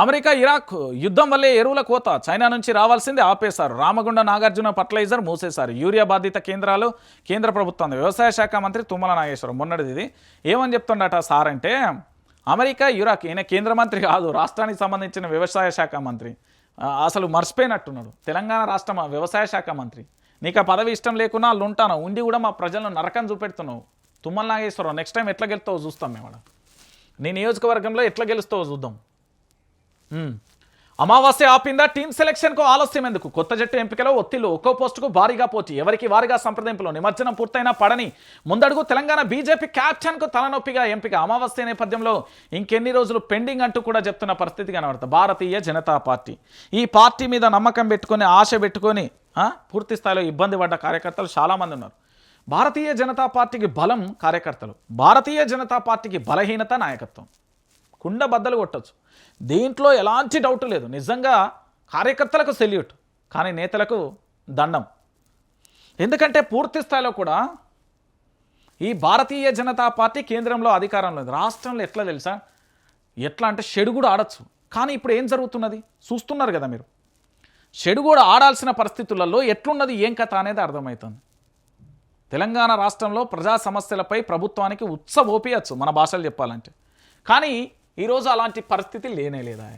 America Iraq యుద్ధం వల్లే ఎరువుల కోత చైనా నుంచి రావాల్సింది ఆపేశారు. రామగుండ నాగార్జున ఫర్టిలైజర్ మూసేశారు. యూరియా బాధిత కేంద్రాలు కేంద్ర ప్రభుత్వం వ్యవసాయ శాఖ మంత్రి తుమ్మల నాగేశ్వరం మొన్నటిది ఇది. ఏమని చెప్తుండట సార్ అంటే అమెరికా ఇరాక్ ఈయన కేంద్ర మంత్రి కాదు రాష్ట్రానికి సంబంధించిన వ్యవసాయ శాఖ మంత్రి. అసలు మర్చిపోయినట్టున్నాడు. తెలంగాణ రాష్ట్ర వ్యవసాయ శాఖ మంత్రి. నీకు ఆ పదవి ఇష్టం లేకున్నా వాళ్ళు ఉంటాను? ఉండి కూడా మా ప్రజలను నరకం చూపెడుతున్నావు. తుమ్మల నాగేశ్వరం నెక్స్ట్ టైం ఎట్లా గెలుస్తావో చూస్తాం మేము నీ నియోజకవర్గంలో ఎట్లా గెలుస్తావో చూద్దాం. అమావాస్య ఆపిందా? టీం సెలక్షన్కు ఆలస్యం ఎందుకు? కొత్త జట్టు ఎంపికలో ఒత్తిళ్ళు ఒక్కో పోస్టుకు భారీగా పోటీ. ఎవరికి వారిగా సంప్రదింపులు? నిమజ్జనం పూర్తయినా పడని. ముందడుగు తెలంగాణ బీజేపీ క్యాప్టెన్కు తలనొప్పిగా ఎంపిక. అమావాస్య నేపథ్యంలో ఇంకెన్ని రోజులు పెండింగ్ అంటూ కూడా చెప్తున్న పరిస్థితి కనబడుతుంది. భారతీయ జనతా పార్టీ. ఈ పార్టీ మీద నమ్మకం పెట్టుకొని ఆశ పెట్టుకొని పూర్తి స్థాయిలో ఇబ్బంది పడ్డ కార్యకర్తలు చాలామంది ఉన్నారు. భారతీయ జనతా పార్టీకి బలం కార్యకర్తలు. భారతీయ జనతా పార్టీకి బలహీనత నాయకత్వం. కుండ బద్దలు కొట్టచ్చు. దీంట్లో ఎలాంటి డౌట్ లేదు. నిజంగా కార్యకర్తలకు సెల్యూట్ కానీ నేతలకు దండం. ఎందుకంటే పూర్తి స్థాయిలో కూడా ఈ భారతీయ జనతా పార్టీ కేంద్రంలో అధికారంలో ఉంది. రాష్ట్రంలో ఎట్లా తెలుసా? ఎట్లా అంటే షెడు కూడా ఆడచ్చు. కానీ ఇప్పుడు ఏం జరుగుతున్నది? చూస్తున్నారు కదా మీరు. షెడు కూడా ఆడాల్సిన పరిస్థితులలో ఎట్లున్నది ఏం కథ అనేది అర్థమవుతుంది. తెలంగాణ రాష్ట్రంలో ప్రజా సమస్యలపై ప్రభుత్వానికి ఉత్సవోపియచ్చు మన భాషలు చెప్పాలంటే. కానీ ఈరోజు అలాంటి పరిస్థితి లేనే లేదా